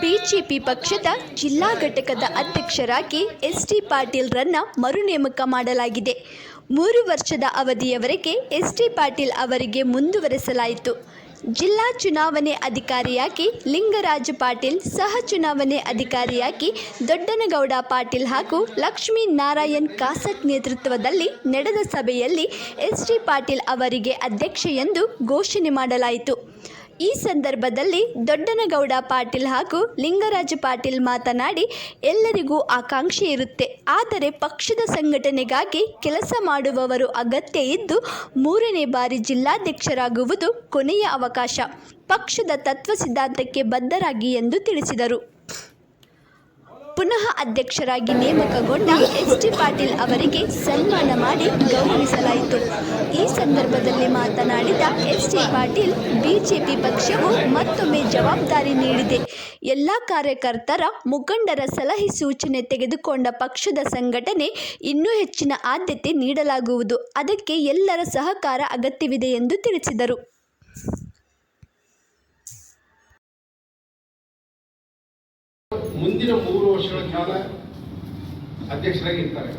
BJP ಪಕ್ಷದ ಜಿಲ್ಲಾ ಘಟಕದ ಅಧ್ಯಕ್ಷರಾಗಿ ಎಸ್ ಟಿ ಪಾಟೀಲ್ರನ್ನ ಮರು ನೇಮಕ ಮಾಡಲಾಗಿದೆ. ಮೂರು ವರ್ಷದ ಅವಧಿಯವರೆಗೆ ಎಸ್ ಟಿ ಪಾಟೀಲ್ ಅವರಿಗೆ ಮುಂದುವರೆಸಲಾಯಿತು. ಜಿಲ್ಲಾ ಚುನಾವಣೆ ಅಧಿಕಾರಿಯಾಗಿ ಲಿಂಗರಾಜ ಪಾಟೀಲ್, ಸಹ ಚುನಾವಣೆ ಅಧಿಕಾರಿಯಾಗಿ ದೊಡ್ಡನಗೌಡ ಪಾಟೀಲ್ ಹಾಗೂ ಲಕ್ಷ್ಮೀ ನಾರಾಯಣ್ ಕಾಸಟ್ ನೇತೃತ್ವದಲ್ಲಿ ನಡೆದ ಸಭೆಯಲ್ಲಿ ಎಸ್ ಟಿ ಪಾಟೀಲ್ ಅವರಿಗೆ ಅಧ್ಯಕ್ಷ ಎಂದು ಘೋಷಣೆ ಮಾಡಲಾಯಿತು. ಈ ಸಂದರ್ಭದಲ್ಲಿ ದೊಡ್ಡನಗೌಡ ಪಾಟೀಲ್ ಹಾಗೂ ಲಿಂಗರಾಜ ಪಾಟೀಲ್ ಮಾತನಾಡಿ, ಎಲ್ಲರಿಗೂ ಆಕಾಂಕ್ಷೆ ಇರುತ್ತೆ. ಆದರೆ ಪಕ್ಷದ ಸಂಘಟನೆಗಾಗಿ ಕೆಲಸ ಮಾಡುವವರು ಅಗತ್ಯ ಇದ್ದು, ಮೂರನೇ ಬಾರಿ ಜಿಲ್ಲಾಧ್ಯಕ್ಷರಾಗುವುದು ಕೊನೆಯ ಅವಕಾಶ. ಪಕ್ಷದ ತತ್ವ ಸಿದ್ಧಾಂತಕ್ಕೆ ಬದ್ಧರಾಗಿ ಎಂದು ತಿಳಿಸಿದರು. ಪುನಃ ಅಧ್ಯಕ್ಷರಾಗಿ ನೇಮಕಗೊಂಡ ಎಸ್ ಟಿ ಪಾಟೀಲ್ ಅವರಿಗೆ ಸನ್ಮಾನ ಮಾಡಿ ಗೌರವಿಸಲಾಯಿತು. ಈ ಸಂದರ್ಭದಲ್ಲಿ ಮಾತನಾಡಿದ ಎಸ್ ಟಿ ಪಾಟೀಲ್, ಬಿಜೆಪಿ ಪಕ್ಷವು ಮತ್ತೊಮ್ಮೆ ಜವಾಬ್ದಾರಿ ನೀಡಿದೆ. ಎಲ್ಲ ಕಾರ್ಯಕರ್ತರ ಮುಖಂಡರ ಸಲಹೆ ಸೂಚನೆ ತೆಗೆದುಕೊಂಡ ಪಕ್ಷದ ಸಂಘಟನೆ ಇನ್ನೂ ಹೆಚ್ಚಿನ ಆದ್ಯತೆ ನೀಡಲಾಗುವುದು. ಅದಕ್ಕೆ ಎಲ್ಲರ ಸಹಕಾರ ಅಗತ್ಯವಿದೆ ಎಂದು ತಿಳಿಸಿದರು. ಮುಂದಿನ ಮೂರು ವರ್ಷಗಳ ಕಾಲ ಅಧ್ಯಕ್ಷರಾಗಿರ್ತಾರೆ.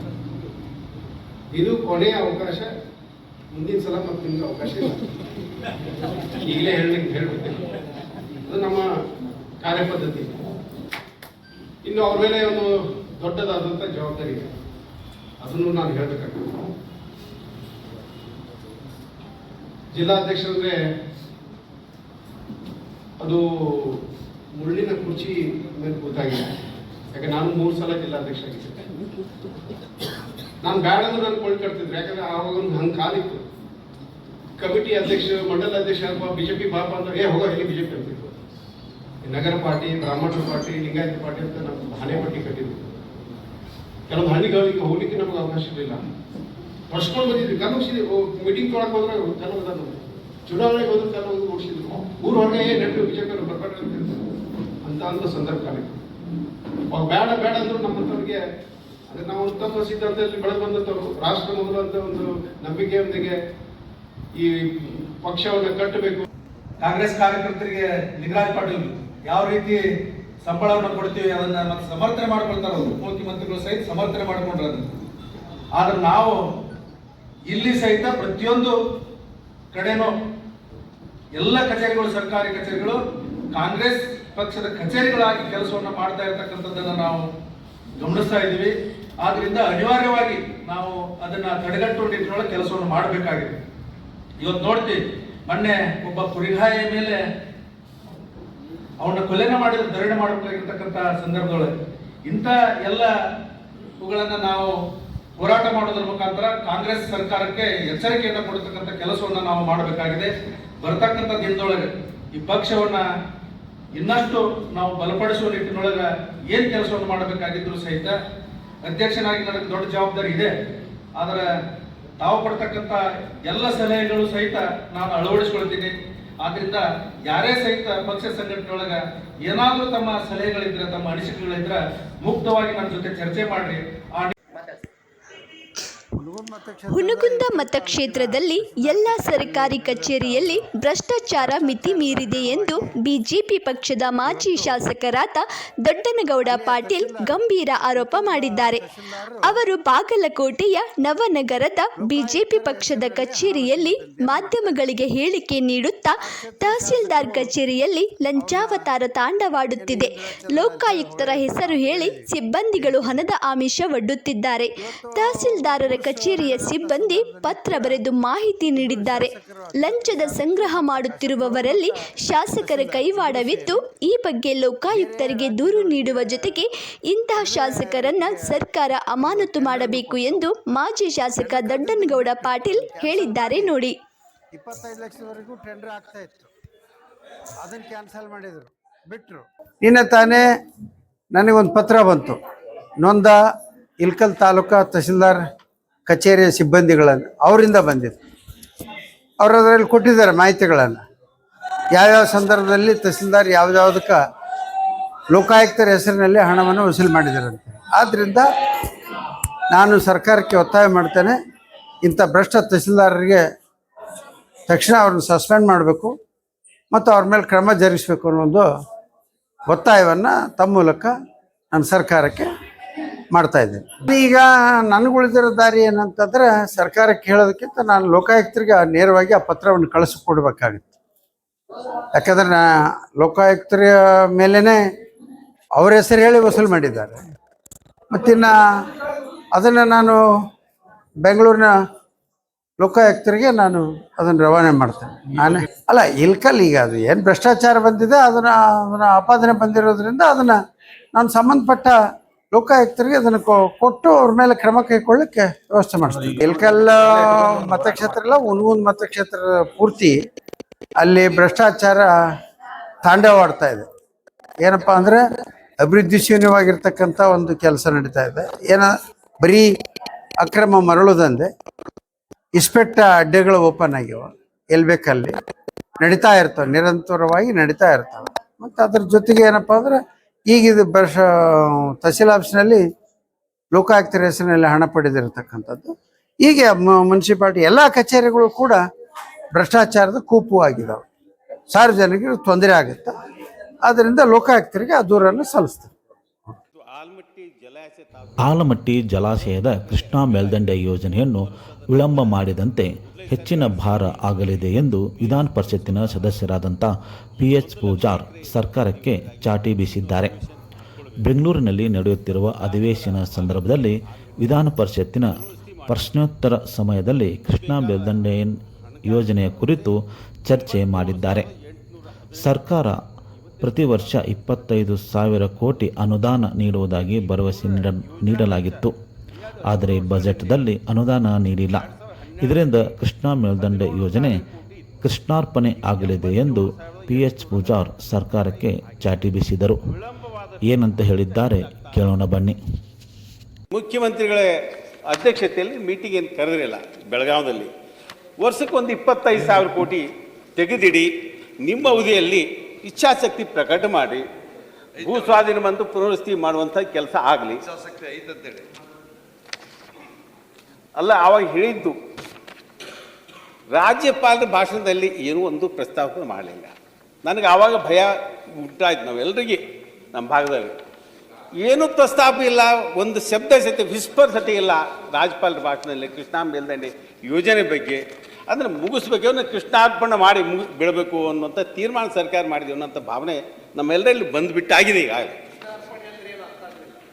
ಇದು ಕೊನೆಯ ಅವಕಾಶ, ಮುಂದಿನ ಸಲ ಮತ್ತೆ ನಿಮ್ಗೆ ಅವಕಾಶ ಇಲ್ಲ. ಈಗಲೇ ಹೇಳಲಿಕ್ಕೆ ಹೇಳ್ಬಿಡ್ತೀನಿ ಅದು ನಮ್ಮ ಕಾರ್ಯಪದ್ಧತಿ. ಇನ್ನು ಅವ್ರ ಮೇಲೆ ಒಂದು ದೊಡ್ಡದಾದಂಥ ಜವಾಬ್ದಾರಿ ಇದೆ. ಅದನ್ನು ನಾನು ಹೇಳ್ಬೇಕಾಗ್ತದೆ. ಜಿಲ್ಲಾಧ್ಯಕ್ಷರಂದ್ರೆ ಅದು ಮುಳ್ಳಿನ ಕುರ್ಚಿ ಮೇಲೆ ಕೂತಾಗಿದೆ ಯಾಕೆ ನಾನು ಮೂರು ಸಲ ಜಿಲ್ಲಾಧ್ಯಕ್ಷ ಆಗಿದ್ದೆ ನಾನು ಬ್ಯಾಡ ಅಂದ್ರೆ ನಾನು ಕೊಳ್ ಕಟ್ತಿದ್ರು. ಯಾಕಂದ್ರೆ ಆವಾಗ ಒಂದು ಹಂಗೆ ಕಾಲಿತ್ತು ಕಮಿಟಿ ಅಧ್ಯಕ್ಷ, ಮಂಡಲ ಅಧ್ಯಕ್ಷ ಬಿಜೆಪಿ ಬಾಪ ಅಂತ ಏ, ಹೋಗೋ ಹೇಳಿ ಬಿಜೆಪಿ ಅಂತಿತ್ತು ನಗರ ಪಾರ್ಟಿ ಬ್ರಾಹ್ಮಣರ ಪಾರ್ಟಿ, ಲಿಂಗಾಯತ ಪಾರ್ಟಿ ಅಂತ ನಾವು ಹಣೆ ಪಟ್ಟಿ ಕಟ್ಟಿದ್ವಿ. ಕೆಲವೊಂದು ಹಳ್ಳಿಗಳಿಗೆ ಹೋಗ್ಲಿಕ್ಕೆ ನಮಗೆ ಅವಕಾಶ ಇರಲಿಲ್ಲ. ಹೊಡ್ಸ್ಕೊಂಡು ಬಂದಿದ್ವಿ. ಕೆಲವು ಮೀಟಿಂಗ್ ತೊಗೊಳಕ್ ಹೋದ್ರೆ ಕೆಲವು ಅದಾನು. ಚುನಾವಣೆಗೆ ಹೋದ್ರೆ ಕೆಲವು ಓಡಿಸಿದ್ರು ಊರು ಹೊರಗೆ ನೆಟ್ಟು ಬಿಜೆಪಿ ಬರ್ಕೊಂಡು ಅಂತ. ಅಂತ ಸಂದರ್ಭ ಬೇಡ ಅವಾಗ ಬೇಡ ಬೇಡ ಅಂದ್ರು ನಮ್ಮಂಥವ್ರಿಗೆ ಅದೇ ನಾವು ಉತ್ತಮ ಸಿದ್ಧಾಂತದಲ್ಲಿ ಬೆಳೆದು ಬಂದಂಥವ್ರು ರಾಷ್ಟ್ರ ಮೊದಲು ಅಂತ ಒಂದು ನಂಬಿಕೆಯೊಂದಿಗೆ ಈ ಪಕ್ಷವನ್ನು ಕಟ್ಟಬೇಕು. ಕಾಂಗ್ರೆಸ್ ಕಾರ್ಯಕರ್ತರಿಗೆ ಲಿಂಗರಾಜ್ ಪಾಟೀಲ್ ಯಾವ ರೀತಿ ಸಂಬಳವನ್ನು ಕೊಡ್ತೀವಿ ಅದನ್ನ ಮತ್ತೆ ಸಮರ್ಥನೆ ಮಾಡ್ಕೊಳ್ತಾರೆ ಅವರು, ಮುಖ್ಯಮಂತ್ರಿಗಳು ಸಹಿತ ಸಮರ್ಥನೆ ಮಾಡಿಕೊಂಡ್ರೆ ಆದ್ರೆ ನಾವು ಇಲ್ಲಿ ಸಹಿತ ಪ್ರತಿಯೊಂದು ಕಡೆನೂ ಎಲ್ಲ ಕಚೇರಿಗಳು, ಸರ್ಕಾರಿ ಕಚೇರಿಗಳು ಕಾಂಗ್ರೆಸ್ ಪಕ್ಷದ ಕಚೇರಿಗಳಾಗಿ ಕೆಲಸವನ್ನು ಮಾಡ್ತಾ ಇರತಕ್ಕಂಥದ್ದನ್ನ ನಾವು ಗಮನಿಸ್ತಾ ಇದ್ದೀವಿ. ಆದ್ರಿಂದ ಅನಿವಾರ್ಯವಾಗಿ ನಾವು ಅದನ್ನ ತಡೆಗಟ್ಟುವ ನಿಟ್ಟಿನೊಳಗೆ ಕೆಲಸವನ್ನು ಮಾಡಬೇಕಾಗಿದೆ. ಇವತ್ತು ನೋಡ್ತೀವಿ ಮೊನ್ನೆ ಒಬ್ಬ ಕುರಿಗಾಯ ಮೇಲೆ ಅವನ ಕೊಲೆನ ಮಾಡಿದ್ರೆ, ಧರಣಿ ಮಾಡಬೇಕಾಗಿರ್ತಕ್ಕಂಥ ಸಂದರ್ಭದೊಳಗೆ. ಇಂಥ ಎಲ್ಲ ಇವುಗಳನ್ನ ನಾವು ಹೋರಾಟ ಮಾಡೋದ್ರ ಮುಖಾಂತರ ಕಾಂಗ್ರೆಸ್ ಸರ್ಕಾರಕ್ಕೆ ಎಚ್ಚರಿಕೆಯನ್ನು ಕೊಡ್ತಕ್ಕಂಥ ಕೆಲಸವನ್ನು ನಾವು ಮಾಡಬೇಕಾಗಿದೆ. ಬರತಕ್ಕಂಥ ದಿನದೊಳಗೆ ಈ ಪಕ್ಷವನ್ನ ಇನ್ನಷ್ಟು ನಾವು ಬಲಪಡಿಸುವ ನಿಟ್ಟಿನೊಳಗೆ ಏನು ಕೆಲಸವನ್ನು ಮಾಡಬೇಕಾಗಿದ್ರು ಸಹಿತ ಅಧ್ಯಕ್ಷನಾಗಿ ನನಗೆ ದೊಡ್ಡ ಜವಾಬ್ದಾರಿ ಇದೆ. ಆದರೆ ತಾವು ಕೊಡ್ತಕ್ಕಂಥ ಎಲ್ಲ ಸಲಹೆಗಳು ಸಹಿತ ನಾನು ಅಳವಡಿಸ್ಕೊಳ್ತೀನಿ. ಆದ್ರಿಂದ ಯಾರೇ ಸಹಿತ ಪಕ್ಷ ಸಂಘಟನೆಯೊಳಗೆ ಏನಾದರೂ ತಮ್ಮ ಸಲಹೆಗಳಿದ್ರೆ, ತಮ್ಮ ಅನಿಸಿಕೆಗಳಿದ್ರೆ ಮುಕ್ತವಾಗಿ ನನ್ನ ಜೊತೆ ಚರ್ಚೆ ಮಾಡ್ರಿ. ಹುನಗುಂದ ಮತಕ್ಷೇತ್ರದಲ್ಲಿ ಎಲ್ಲ ಸರ್ಕಾರಿ ಕಚೇರಿಯಲ್ಲಿ ಭ್ರಷ್ಟಾಚಾರ ಮಿತಿ ಮೀರಿದೆ ಎಂದು ಬಿಜೆಪಿ ಪಕ್ಷದ ಮಾಜಿ ಶಾಸಕರಾದ ದೊಡ್ಡನಗೌಡ ಪಾಟೀಲ್ ಗಂಭೀರ ಆರೋಪ ಮಾಡಿದ್ದಾರೆ. ಅವರು ಬಾಗಲಕೋಟೆಯ ನವನಗರದ ಬಿಜೆಪಿ ಪಕ್ಷದ ಕಚೇರಿಯಲ್ಲಿ ಮಾಧ್ಯಮಗಳಿಗೆ ಹೇಳಿಕೆ ನೀಡುತ್ತಾ ತಹಸೀಲ್ದಾರ್ ಕಚೇರಿಯಲ್ಲಿ ಲಂಚಾವತಾರ ತಾಂಡವಾಡುತ್ತಿದೆ. ಲೋಕಾಯುಕ್ತರ ಹೆಸರು ಹೇಳಿ ಸಿಬ್ಬಂದಿಗಳು ಹಣದ ಆಮಿಷ ಒಡ್ಡುತ್ತಿದ್ದಾರೆ. ತಹಸೀಲ್ದಾರರ ಕಚೇರಿಯ ಸಿಬ್ಬಂದಿ ಪತ್ರ ಬರೆದು ಮಾಹಿತಿ ನೀಡಿದ್ದಾರೆ. ಲಂಚದ ಸಂಗ್ರಹ ಮಾಡುತ್ತಿರುವವರಲ್ಲಿ ಶಾಸಕರ ಕೈವಾಡವಿದ್ದು ಈ ಬಗ್ಗೆ ಲೋಕಾಯುಕ್ತರಿಗೆ ದೂರು ನೀಡುವ ಜೊತೆಗೆ ಇಂತಹ ಶಾಸಕರನ್ನ ಸರ್ಕಾರ ಅಮಾನತು ಮಾಡಬೇಕು ಎಂದು ಮಾಜಿ ಶಾಸಕ ದೊಡ್ಡನಗೌಡ ಪಾಟೀಲ್ ಹೇಳಿದ್ದಾರೆ ನೋಡಿ. ಇಪ್ಪತ್ತೈದು ಲಕ್ಷದವರೆಗೂ ಟೆಂಡರ್ ಆಗ್ತಾ ಇತ್ತು. ಅದನ್ನು ಕ್ಯಾನ್ಸಲ್ ಮಾಡಿದರು. ಬಿಟ್ಟರು ನಿನ್ನೆ ತಾನೇ ನನಗೊಂದು ಪತ್ರ ಬಂತು. ನೊಂದ ಇಲ್ಕಲ್ ತಾಲೂಕಾ ತಹಸೀಲ್ದಾರ್ ಕಚೇರಿಯ ಸಿಬ್ಬಂದಿಗಳನ್ನು ಅವರಿಂದ ಬಂದಿದೆ ಅವರು ಅದರಲ್ಲಿ ಕೊಟ್ಟಿದ್ದಾರೆ ಮಾಹಿತಿಗಳನ್ನು. ಯಾವ್ಯಾವ ಸಂದರ್ಭದಲ್ಲಿ ತಹಸೀಲ್ದಾರ್ ಯಾವ್ದಾವುದಕ್ಕೆ ಲೋಕಾಯುಕ್ತರ ಹೆಸರಿನಲ್ಲಿ ಹಣವನ್ನು ವಸೂಲಿ ಮಾಡಿದ್ದಾರಂತೆ ಆದ್ದರಿಂದ ನಾನು ಸರ್ಕಾರಕ್ಕೆ ಒತ್ತಾಯ ಮಾಡ್ತೇನೆ. ಇಂಥ ಭ್ರಷ್ಟ ತಹಸೀಲ್ದಾರರಿಗೆ ತಕ್ಷಣ ಅವ್ರನ್ನ ಸಸ್ಪೆಂಡ್ ಮಾಡಬೇಕು ಮತ್ತು ಅವ್ರ ಮೇಲೆ ಕ್ರಮ ಜರುಗಿಸಬೇಕು ಅನ್ನೋ ಒಂದು ಒತ್ತಾಯವನ್ನು ತಮ್ಮ ಮೂಲಕ ನಾನು ಸರ್ಕಾರಕ್ಕೆ ಮಾಡ್ತಾ ಇದ್ದೇನೆ. ಈಗ ನನಗೆ ಉಳಿದಿರೋ ದಾರಿ ಏನಂತಂದ್ರೆ ಸರ್ಕಾರಕ್ಕೆ ಹೇಳೋದಕ್ಕಿಂತ ನಾನು ಲೋಕಾಯುಕ್ತರಿಗೆ ನೇರವಾಗಿ ಆ ಪತ್ರವನ್ನು ಕಳಿಸ್ಕೊಡ್ಬೇಕಾಗುತ್ತೆ. ಯಾಕಂದ್ರೆ ನಾ ಲೋಕಾಯುಕ್ತರ ಮೇಲೇ ಅವ್ರ ಹೆಸರು ಹೇಳಿ ವಸೂಲು ಮಾಡಿದ್ದಾರೆ. ಮತ್ತಿನ್ನು ಅದನ್ನು ನಾನು ಬೆಂಗಳೂರಿನ ಲೋಕಾಯುಕ್ತರಿಗೆ ನಾನು ಅದನ್ನು ರವಾನೆ ಮಾಡ್ತೇನೆ. ನಾನೇ ಅಲ್ಲ, ಇಲ್ಕಲ್ ಈಗ ಅದು ಏನು ಭ್ರಷ್ಟಾಚಾರ ಬಂದಿದೆ, ಅದನ್ನು ಅದನ್ನು ಆಪಾದನೆ ಬಂದಿರೋದ್ರಿಂದ ಅದನ್ನು ನಾನು ಸಂಬಂಧಪಟ್ಟ ಲೋಕಾಯುಕ್ತರಿಗೆ ಅದನ್ನು ಕೊಟ್ಟು ಅವ್ರ ಮೇಲೆ ಕ್ರಮ ಕೈಗೊಳ್ಳಕ್ಕೆ ವ್ಯವಸ್ಥೆ ಮಾಡಿಸ್ತೀವಿ. ಇಲ್ಕಲ್ ಮತಕ್ಷೇತ್ರ ಎಲ್ಲ ಒಂದೊಂದು ಮತಕ್ಷೇತ್ರ ಪೂರ್ತಿ ಅಲ್ಲಿ ಭ್ರಷ್ಟಾಚಾರ ತಾಂಡವಾಡ್ತಾ ಇದೆ. ಏನಪ್ಪ ಅಂದರೆ ಅಭಿವೃದ್ಧಿ ಶೂನ್ಯವಾಗಿರ್ತಕ್ಕಂಥ ಒಂದು ಕೆಲಸ ನಡೀತಾ ಇದೆ. ಏನ ಬರೀ ಅಕ್ರಮ ಮರಳುದಂದೆ ಇಸ್ಪೆಟ್ಟ ಅಡ್ಡೆಗಳು ಓಪನ್ ಆಗ್ಯಾವ. ಎಲ್ಲಿ ಬೇಕಲ್ಲಿ? ನಡೀತಾ ಇರ್ತವೆ ನಿರಂತರವಾಗಿ ನಡೀತಾ ಇರ್ತವೆ. ಮತ್ತು ಅದ್ರ ಜೊತೆಗೆ ಏನಪ್ಪ ಅಂದ್ರೆ ಈಗ ಇದು ಬರ್ಷ ತಹಸೀಲ್ ಆಫೀಸ್ನಲ್ಲಿ ಲೋಕಾಯುಕ್ತರ ಹೆಸರಿನಲ್ಲಿ ಹಣ ಪಡೆದಿರತಕ್ಕಂಥದ್ದು. ಹೀಗೆ ಮುನ್ಸಿಪಾಲ್ಟಿ ಎಲ್ಲ ಕಚೇರಿಗಳು ಕೂಡ ಭ್ರಷ್ಟಾಚಾರದ ಕೂಪು ಆಗಿದ್ದಾವೆ ಸಾರ್ವಜನಿಕರಿಗೆ ತೊಂದರೆ ಆಗುತ್ತೆ. ಆದ್ದರಿಂದ ಲೋಕಾಯುಕ್ತರಿಗೆ ಆ ದೂರನ್ನು ಸಲ್ಲಿಸ್ತಾರೆ. ಆಲಮಟ್ಟಿ ಜಲಾಶಯದ ಕೃಷ್ಣಾ ಮೇಲ್ದಂಡೆ ಯೋಜನೆಯನ್ನು ವಿಳಂಬ ಮಾಡಿದಂತೆ ಹೆಚ್ಚಿನ ಭಾರ ಆಗಲಿದೆ ಎಂದು ವಿಧಾನ ಪರಿಷತ್ತಿನ ಸದಸ್ಯರಾದಂಥ ಪಿ ಎಚ್ ಪೂಜಾರ್ ಸರ್ಕಾರಕ್ಕೆ ಚಾಟಿ ಬೀಸಿದ್ದಾರೆ. ಬೆಂಗಳೂರಿನಲ್ಲಿ ನಡೆಯುತ್ತಿರುವ ಅಧಿವೇಶನ ಸಂದರ್ಭದಲ್ಲಿ ವಿಧಾನ ಪರಿಷತ್ತಿನ ಪ್ರಶ್ನೋತ್ತರ ಸಮಯದಲ್ಲಿ ಕೃಷ್ಣಾ ಮೇಲ್ದಂಡೆ ಯೋಜನೆಯ ಕುರಿತು ಚರ್ಚೆ ಮಾಡಿದ್ದಾರೆ. ಸರ್ಕಾರ ಪ್ರತಿ ವರ್ಷ ಇಪ್ಪತ್ತೈದು ಸಾವಿರ ಕೋಟಿ ಅನುದಾನ ನೀಡುವುದಾಗಿ ಭರವಸೆ ನೀಡ, ನೀಡಲಾಗಿತ್ತು. ಆದರೆ ಬಜೆಟ್ದಲ್ಲಿ ಅನುದಾನ ನೀಡಿಲ್ಲ. ಇದರಿಂದ ಕೃಷ್ಣಾ ಮೇಲ್ದಂಡೆ ಯೋಜನೆ ಕೃಷ್ಣಾರ್ಪಣೆ ಆಗಲಿದೆ ಎಂದು ಪಿ ಎಚ್ ಪೂಜಾರ್ ಸರ್ಕಾರಕ್ಕೆ ಚಾಟಿ ಬೀಸಿದರು. ಏನಂತ ಹೇಳಿದ್ದಾರೆ ಕೇಳೋಣ ಬನ್ನಿ. ಮುಖ್ಯಮಂತ್ರಿಗಳ, ಅಧ್ಯಕ್ಷತೆಯಲ್ಲಿ ಮೀಟಿಂಗ್ ಏನು ಕರೆದಿರಲಿಲ್ಲ ಬೆಳಗಾವದಲ್ಲಿ ವರ್ಷಕ್ಕೆ ಒಂದು ಇಪ್ಪತ್ತೈದು ಸಾವಿರ ಕೋಟಿ ತೆಗೆದಿಡಿ, ನಿಮ್ಮ ಅವಧಿಯಲ್ಲಿ ಇಚ್ಛಾಶಕ್ತಿ ಪ್ರಕಟ ಮಾಡಿ ಭೂ ಸ್ವಾಧೀನ ಬಂದು ಪುನರ್ವಸತಿ ಮಾಡುವಂಥ ಕೆಲಸ ಆಗಲಿ. ಅಲ್ಲ ಆವಾಗ ಹೇಳಿದ್ದು ರಾಜ್ಯಪಾಲರ ಭಾಷಣದಲ್ಲಿ ಏನೂ ಒಂದು ಪ್ರಸ್ತಾಪ ಮಾಡಲಿಲ್ಲ. ನನಗೆ ಆವಾಗ ಭಯ ಉಂಟಾಯ್ತು. ನಾವೆಲ್ಲರಿಗೆ ನಮ್ಮ ಭಾಗದಲ್ಲಿ. ಏನೂ ಪ್ರಸ್ತಾಪ ಇಲ್ಲ ಒಂದು ಶಬ್ದ ಸತಿ ವಿಸ್ಪರ್ ಸತಿ ಇಲ್ಲ ರಾಜ್ಯಪಾಲರ ಭಾಷಣದಲ್ಲಿ ಕೃಷ್ಣಾ ಮೇಲ್ದಂಡೆ ಯೋಜನೆ ಬಗ್ಗೆ. ಅಂದರೆ ಮುಗಿಸ್ಬೇಕು ಅವನ್ನ ಕೃಷ್ಣಾರ್ಪಣೆ ಮಾಡಿ ಮುಗಿ ಬಿಡಬೇಕು ಅನ್ನುವಂಥ ತೀರ್ಮಾನ ಸರ್ಕಾರ ಮಾಡಿದೆ ಅನ್ನೋಂಥ ಭಾವನೆ ನಮ್ಮೆಲ್ಲರಲ್ಲಿ ಬಂದುಬಿಟ್ಟಾಗಿದೆ ಈಗ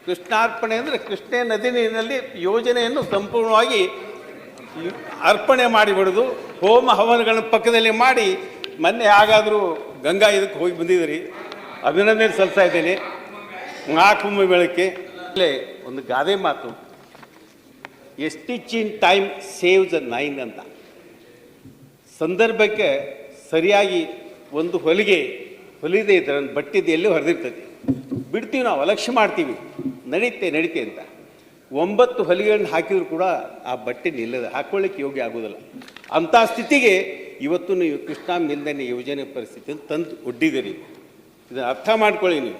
ಕೃಷ್ಣಾರ್ಪಣೆ ಅಂದರೆ ಕೃಷ್ಣೆ ನದಿ ನೀರಿನಲ್ಲಿ ಯೋಜನೆಯನ್ನು ಸಂಪೂರ್ಣವಾಗಿ ಅರ್ಪಣೆ ಮಾಡಿಬಿಡೋದು ಹೋಮ ಹವನಗಳನ್ನ ಪಕ್ಕದಲ್ಲಿ ಮಾಡಿ, ಮೊನ್ನೆ ಹಾಗಾದರೂ ಗಂಗಾ ಇದಕ್ಕೆ ಹೋಗಿ ಬಂದಿದ್ದೀರಿ. ಅಭಿನಂದನೆ ಸಲ್ಲಿಸ್ತಾ ಇದ್ದೀನಿ. ನಾಲ್ಕು ಬೆಳಕ್ಕೆ ಅಲ್ಲೇ ಒಂದು ಗಾದೆ ಮಾತು. Stitch in time saves a nine ಅಂತ. ಸಂದರ್ಭಕ್ಕೆ ಸರಿಯಾಗಿ ಒಂದು ಹೊಲಿಗೆ, ಹೊಲಿದೆ ಇದ್ರೆ ಬಟ್ಟಿದೆಯಲ್ಲಿ ಎಲ್ಲಿ ಹೊರದಿರ್ತೈತಿ ಬಿಡ್ತೀವಿ ನಾವು, ಅಲಕ್ಷ್ಯ ಮಾಡ್ತೀವಿ. ನಡೀತೆ ನಡೀತೆ ಅಂತ. ಒಂಬತ್ತು ಹೊಲಿಗೆಗಳನ್ನ ಹಾಕಿದ್ರು ಕೂಡ ಆ ಬಟ್ಟೆ ನಿಲ್ಲದ, ಹಾಕೊಳ್ಳಿಕ್ಕೆ ಯೋಗ್ಯ ಆಗೋದಿಲ್ಲ ಅಂಥ ಸ್ಥಿತಿಗೆ ಇವತ್ತು ನೀವು ಕೃಷ್ಣಾ ಮೇಲ್ದನೆ ಯೋಜನೆ ಪರಿಸ್ಥಿತಿಯನ್ನು ತಂದು ಒಡ್ಡಿದ್ದೀರಿ ಇದನ್ನು ಅರ್ಥ ಮಾಡ್ಕೊಳ್ಳಿ ನೀವು.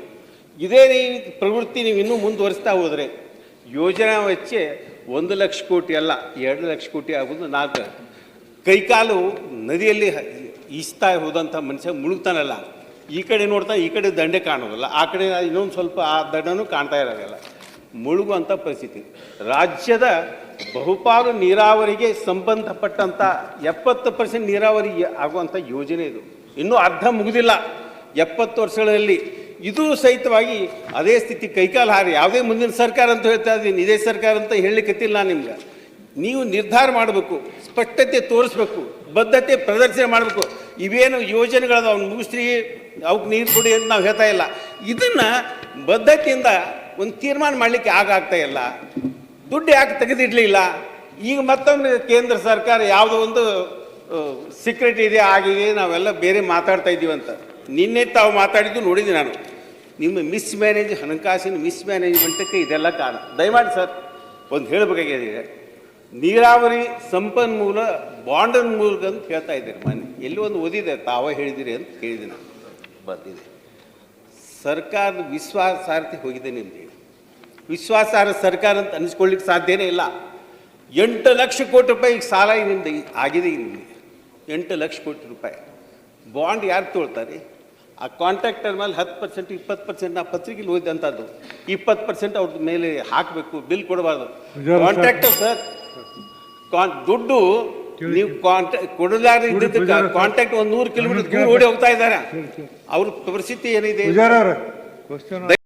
ಇದೇ ರೀತಿ ಪ್ರವೃತ್ತಿ ನೀವು ಇನ್ನೂ ಮುಂದುವರಿಸ್ತಾ ಹೋದರೆ ಯೋಜನಾ ವೆಚ್ಚ ಒಂದು ಲಕ್ಷ ಕೋಟಿ ಅಲ್ಲ, ಎರಡು ಲಕ್ಷ ಕೋಟಿ ಆಗೋದು ನಾಲ್ಕು ಕೈಕಾಲು ನದಿಯಲ್ಲಿ ಈಸ್ತಾ ಹೋದಂಥ ಮನುಷ್ಯ ಮುಳುಗ್ತಾನಲ್ಲ. ಈ ಕಡೆ ನೋಡ್ತಾ ಈ ಕಡೆ ದಂಡೆ ಕಾಣೋದಿಲ್ಲ ಆ ಕಡೆ ಇನ್ನೊಂದು ಸ್ವಲ್ಪ ಆ ದಂಡನೂ ಕಾಣ್ತಾ ಇರೋದಿಲ್ಲ. ಮುಳುಗುವಂಥ ಪರಿಸ್ಥಿತಿ. ರಾಜ್ಯದ ಬಹುಪಾಲು ನೀರಾವರಿಗೆ ಸಂಬಂಧಪಟ್ಟಂಥ ಎಪ್ಪತ್ತು ಪರ್ಸೆಂಟ್ ನೀರಾವರಿ ಆಗುವಂಥ ಯೋಜನೆ ಇದು. ಇನ್ನೂ ಅರ್ಧ ಮುಗಿದಿಲ್ಲ. ಎಪ್ಪತ್ತು ವರ್ಷಗಳಲ್ಲಿ. ಇದು ಸಹಿತವಾಗಿ ಅದೇ ಸ್ಥಿತಿ ಕೈಕಾಲು ಹಾರಿ. ಯಾವುದೇ ಮುಂದಿನ ಸರ್ಕಾರ ಅಂತ ಹೇಳ್ತಾ ಇದ್ದೀನಿ ಇದೇ ಸರ್ಕಾರ ಅಂತ ಹೇಳಲಿಕ್ಕತ್ತಿಲ್ಲ ನಿಮ್ಗೆ. ನೀವು ನಿರ್ಧಾರ ಮಾಡಬೇಕು, ಸ್ಪಷ್ಟತೆ ತೋರಿಸ್ಬೇಕು, ಬದ್ಧತೆ ಪ್ರದರ್ಶನ ಮಾಡಬೇಕು. ಇವೇನು ಯೋಜನೆಗಳದ ಅವ್ನು ಮುಗಿಸ್ರಿ ಅವಕ್ಕೆ ನೀರು ಕೊಡಿ ಅಂತ ನಾವು ಹೇಳ್ತಾ ಇಲ್ಲ. ಇದನ್ನು ಬದ್ಧತೆಯಿಂದ ಒಂದು ತೀರ್ಮಾನ ಮಾಡಲಿಕ್ಕೆ ಆಗಾಗ್ತಾ ಇಲ್ಲ. ದುಡ್ಡು ಯಾಕೆ ತೆಗೆದಿಡಲಿಲ್ಲ? ಈಗ ಮತ್ತೊಮ್ಮೆ ಕೇಂದ್ರ ಸರ್ಕಾರ ಯಾವುದೋ ಒಂದು ಸೀಕ್ರೆಟ್ ಇದೆ ಆಗಿದೆ ನಾವೆಲ್ಲ ಬೇರೆ ಮಾತಾಡ್ತಾ ಇದ್ದೀವಿ ಅಂತ. ನಿನ್ನೆ ತಾವು ಮಾತಾಡಿದ್ದು ನೋಡಿದ್ದೆ ನಾನು. ನಿಮ್ಮ ಮಿಸ್ ಮ್ಯಾನೇಜ್ ಹಣಕಾಸಿನ ಮಿಸ್ ಮ್ಯಾನೇಜ್ಮೆಂಟಕ್ಕೆ ಇದೆಲ್ಲ ಕಾರಣ. ದಯಮಾಡಿ ಸರ್, ಒಂದು ಹೇಳಬೇಕಾಗಿದೆ. ನೀರಾವರಿ ಸಂಪನ್ಮೂಲ ಬಾಂಡನ್ ಮೂಲಕ ಅಂತ ಹೇಳ್ತಾ ಇದ್ದೀರಿ ಮನೆ ಎಲ್ಲಿ ಒಂದು ಓದಿದೆ ತಾವೇ ಹೇಳಿದಿರಿ ಅಂತ ಕೇಳಿದೆ ನಾನು ಬಂದಿದೆ. ಸರ್ಕಾರದ ವಿಶ್ವಾಸಾರ್ಹತೆ ಹೋಗಿದೆ ನಿಮ್ದು ವಿಶ್ವಾಸಾರ್ಹ ಸರ್ಕಾರ ಅಂತ ಅನಿಸ್ಕೊಳ್ಳಿಕ್ಕೆ ಸಾಧ್ಯನೇ ಇಲ್ಲ. ಎಂಟು ಲಕ್ಷ ಕೋಟಿ ರೂಪಾಯಿ ಈಗ ಸಾಲ ನಿಮ್ದು ಆಗಿದೆ ಈಗ ನಿಮಗೆ. ಎಂಟು ಲಕ್ಷ ಕೋಟಿ ರೂಪಾಯಿ. ಬಾಂಡ್ ಯಾರು ತೊಳ್ತಾರೆ? ಆ ಕಾಂಟ್ರಾಕ್ಟರ್ ಮೇಲೆ ಹತ್ತು ಪರ್ಸೆಂಟ್ ಇಪ್ಪತ್ತು ಪರ್ಸೆಂಟ್ ನಾ ಪತ್ರಿಕೆಲಿ ಓದಿದಂಥದ್ದು ಇಪ್ಪತ್ತು ಪರ್ಸೆಂಟ್ ಅವ್ರದ್ದು ಮೇಲೆ ಹಾಕಬೇಕು ಬಿಲ್ ಕೊಡಬಾರ್ದು. ಕಾಂಟ್ರಾಕ್ಟರ್ ಸರ್ ಕಾನ್ ದುಡ್ಡು ನೀವು ಕಾಂಟ್ಯಾಕ್ಟ್ ಕೊಡಲಾರ ಕಾಂಟ್ಯಾಕ್ಟ್ ಒಂದ್ ಒಂದು ನೂರು ಕಿಲೋಮೀಟರ್ ದೂರ ಓಡಿ ಹೋಗ್ತಾ ಇದ್ದಾರೆ. ಅವ್ರ ಪರಿಸ್ಥಿತಿ ಏನಿದೆ?